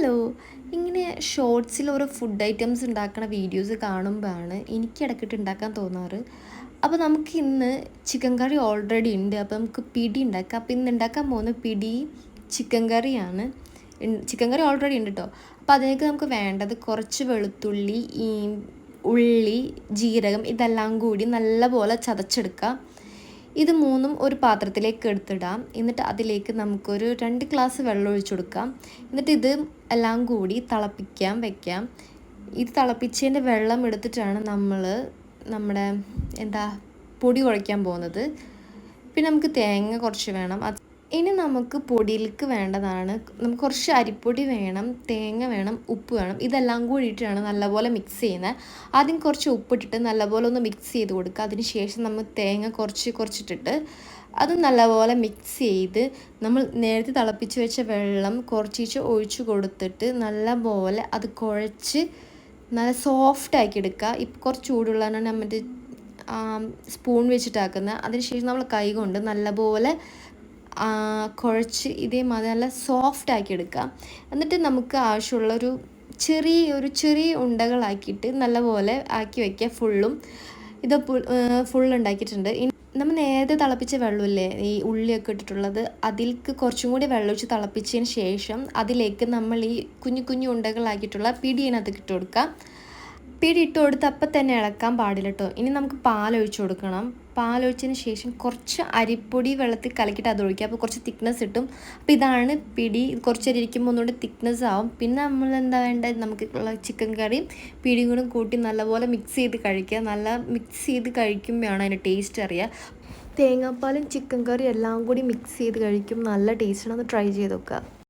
Hello ഇങ്ങനെ ഷോർട്സിൽ ഓരോ food items ഉണ്ടാക്കുന്ന വീഡിയോസ് കാണുമ്പോഴാണ് എനിക്ക് ഇടയ്ക്കിട്ട് ഉണ്ടാക്കാൻ തോന്നാറ്. അപ്പോൾ നമുക്ക് ഇന്ന് ചിക്കൻ കറി ഓൾറെഡി ഉണ്ട്. അപ്പോൾ നമുക്ക് പിടി ഉണ്ടാക്കാം. അപ്പോൾ ഇന്ന് ഉണ്ടാക്കാൻ പോകുന്ന പിടി ചിക്കൻ കറിയാണ് ചിക്കൻ കറി ഓൾറെഡി ഉണ്ട് കേട്ടോ അപ്പോൾ അതിലേക്ക് നമുക്ക് വേണ്ടത് കുറച്ച് വെളുത്തുള്ളി ഈ ഉള്ളി ജീരകം ഇതെല്ലാം കൂടി നല്ലപോലെ ചതച്ചെടുക്കുക ഇത് മൂന്നും ഒരു പാത്രത്തിലേക്ക് എടുത്തിടാം. എന്നിട്ട് അതിലേക്ക് നമുക്കൊരു രണ്ട് ഗ്ലാസ് വെള്ളം ഒഴിച്ചു കൊടുക്കാം. എന്നിട്ട് ഇത് എല്ലാം കൂടി തിളപ്പിക്കാൻ വെക്കാം. ഇത് തിളപ്പിച്ചതിന്റെ വെള്ളം എടുത്തിട്ടാണ് നമ്മൾ നമ്മുടെ എന്താ പൊടി കുഴയ്ക്കാൻ പോകുന്നത്. പിന്നെ നമുക്ക് തേങ്ങ കുറച്ച് വേണം. ഇനി നമുക്ക് പൊടിയിലേക്ക് വേണ്ടതാണ്. നമുക്ക് കുറച്ച് അരിപ്പൊടി വേണം തേങ്ങ വേണം ഉപ്പ് വേണം. ഇതെല്ലാം കൂടിയിട്ടാണ് നല്ലപോലെ മിക്സ് ചെയ്യുന്നത്. ആദ്യം കുറച്ച് ഉപ്പിട്ടിട്ട് നല്ലപോലെ ഒന്ന് മിക്സ് ചെയ്ത് കൊടുക്കുക. അതിന് ശേഷം നമ്മൾ തേങ്ങ കുറച്ച് കുറച്ചിട്ടിട്ട് അത് നല്ലപോലെ മിക്സ് ചെയ്ത് നമ്മൾ നേരത്തെ തിളപ്പിച്ച് വെച്ച വെള്ളം കുറച്ചിച്ച് ഒഴിച്ച് കൊടുത്തിട്ട് നല്ലപോലെ അത് കുഴച്ച് നല്ല സോഫ്റ്റ് ആക്കി എടുക്കുക. ഇപ്പം കുറച്ച് ചൂടുള്ളതാണ് നമ്മുടെ സ്പൂൺ വെച്ചിട്ടാക്കുന്നത്. അതിനുശേഷം നമ്മൾ കൈ കൊണ്ട് നല്ലപോലെ കുഴച്ച് ഇതേമാതിരി നല്ല സോഫ്റ്റ് ആക്കി എടുക്കുക എന്നിട്ട് നമുക്ക് ആവശ്യമുള്ളൊരു ചെറിയ ഒരു ചെറിയ ഉണ്ടകളാക്കിയിട്ട് നല്ലപോലെ ആക്കി വയ്ക്കുക ഫുള്ളും ഇത് ഫുൾ ഉണ്ടാക്കിയിട്ടുണ്ട്. നമ്മൾ നേരത്തെ തിളപ്പിച്ച വെള്ളമില്ലേ ഈ ഉള്ളിയൊക്കെ ഇട്ടിട്ടുള്ളത് അതിലേക്ക് കുറച്ചും കൂടി വെള്ളം ഒഴിച്ച് തിളപ്പിച്ചതിന് ശേഷം അതിലേക്ക് നമ്മൾ ഈ കുഞ്ഞു കുഞ്ഞു ഉണ്ടകളാക്കിയിട്ടുള്ള പിടിയിനകത്ത് ഇട്ട് കൊടുക്കുക പിടി ഇട്ട് കൊടുത്ത് അപ്പം തന്നെ ഇളക്കാൻ പാടില്ല കേട്ടോ ഇനി നമുക്ക് പാലൊഴിച്ച് കൊടുക്കണം. പാലൊഴിച്ചതിന് ശേഷം കുറച്ച് അരിപ്പൊടി വെള്ളത്തിൽ കലക്കിയിട്ട് അത് ഒഴിക്കുക. അപ്പോൾ കുറച്ച് തിക്നെസ് കിട്ടും. അപ്പോൾ ഇതാണ് പിടി. കുറച്ച് ഇരിക്കുമ്പോൾ ഒന്നുകൂടി തിക്നെസ് ആവും. പിന്നെ നമ്മൾ എന്താ വേണ്ടത്? നമുക്ക് ചിക്കൻ കറിയും പിടിയും കൂടെ കൂട്ടി നല്ലപോലെ മിക്സ് ചെയ്ത് കഴിക്കുക. നല്ല മിക്സ് ചെയ്ത് കഴിക്കുമ്പോഴാണ് അതിന്റെ ടേസ്റ്റ് അറിയുക. തേങ്ങാപ്പാലും ചിക്കൻ കറിയും എല്ലാം കൂടി മിക്സ് ചെയ്ത് കഴിക്കും. നല്ല ടേസ്റ്റാണ് ഒന്ന് ട്രൈ ചെയ്ത് നോക്കുക.